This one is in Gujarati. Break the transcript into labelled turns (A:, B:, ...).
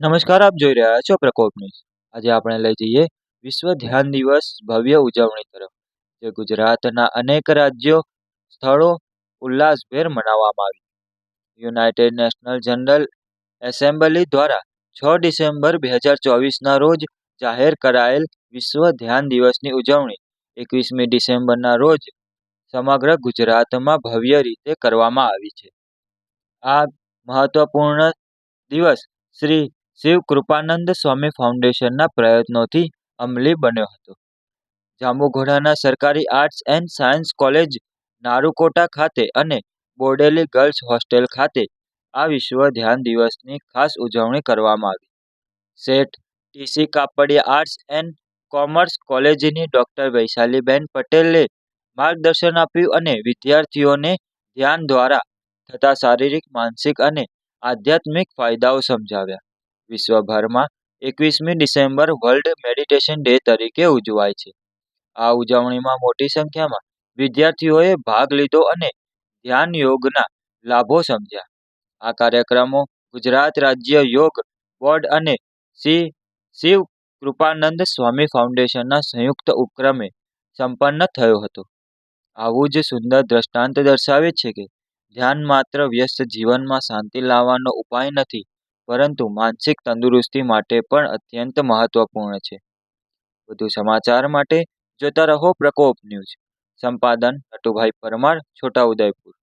A: નમસ્કાર, આપ જોઈ રહ્યા છો પ્રકોપ ન્યૂઝ. આજે આપણે લઈ જઈએ વિશ્વ ધ્યાન દિવસ ભવ્ય ઉજવણી તરફ, જે ગુજરાતના અનેક રાજ્યો, સ્થળો ઉલ્લાસભેર મનાવવામાં આવી. યુનાઇટેડ નેશનલ જનરલ એસેમ્બલી દ્વારા છ ડિસેમ્બર બે હજાર ચોવીસના રોજ જાહેર કરાયેલ વિશ્વ ધ્યાન દિવસની ઉજવણી એકવીસમી ડિસેમ્બરના રોજ સમગ્ર ગુજરાતમાં ભવ્ય રીતે કરવામાં આવી છે. આ મહત્વપૂર્ણ દિવસ શ્રી શિવ કૃપાનંદ સ્વામી ફાઉન્ડેશનના પ્રયત્નોથી અમલી બન્યો હતો. જાંબુઘોડાના સરકારી arts and science college Narukota ખાતે અને બોડેલી ગર્લ્સ હોસ્ટેલ ખાતે આ વિશ્વ ધ્યાન દિવસની ખાસ ઉજવણી કરવામાં આવી. Sheth T C Kapadia arts and commerce કોલેજની ડોક્ટર વૈશાલીબેન પટેલે માર્ગદર્શન આપ્યું અને વિદ્યાર્થીઓને ધ્યાન દ્વારા થતા શારીરિક, માનસિક અને આધ્યાત્મિક ફાયદાઓ સમજાવ્યા. વિશ્વભરમાં એકવીસમી ડિસેમ્બર વર્લ્ડ મેડિટેશન ડે તરીકે ઉજવાય છે. આ ઉજવણીમાં મોટી સંખ્યામાં વિદ્યાર્થીઓએ ભાગ લીધો અને ધ્યાન યોગના લાભો સમજ્યા. આ કાર્યક્રમો ગુજરાત રાજ્ય યોગ બોર્ડ અને શ્રી શિવ કૃપાનંદ સ્વામી ફાઉન્ડેશનના સંયુક્ત ઉપક્રમે સંપન્ન થયો હતો. આવું જ સુંદર દ્રષ્ટાંત દર્શાવે છે કે ધ્યાન માત્ર વ્યસ્ત જીવનમાં શાંતિ લાવવાનો ઉપાય નથી પરંતુ માનસિક તંદુરસ્તી માટે પણ અત્યંત મહત્વપૂર્ણ છે. વધુ સમાચાર માટે જોતા રહો પ્રકોપ ન્યૂઝ. સંપાદન, નટુભાઈ પરમાર, છોટાઉદેપુર.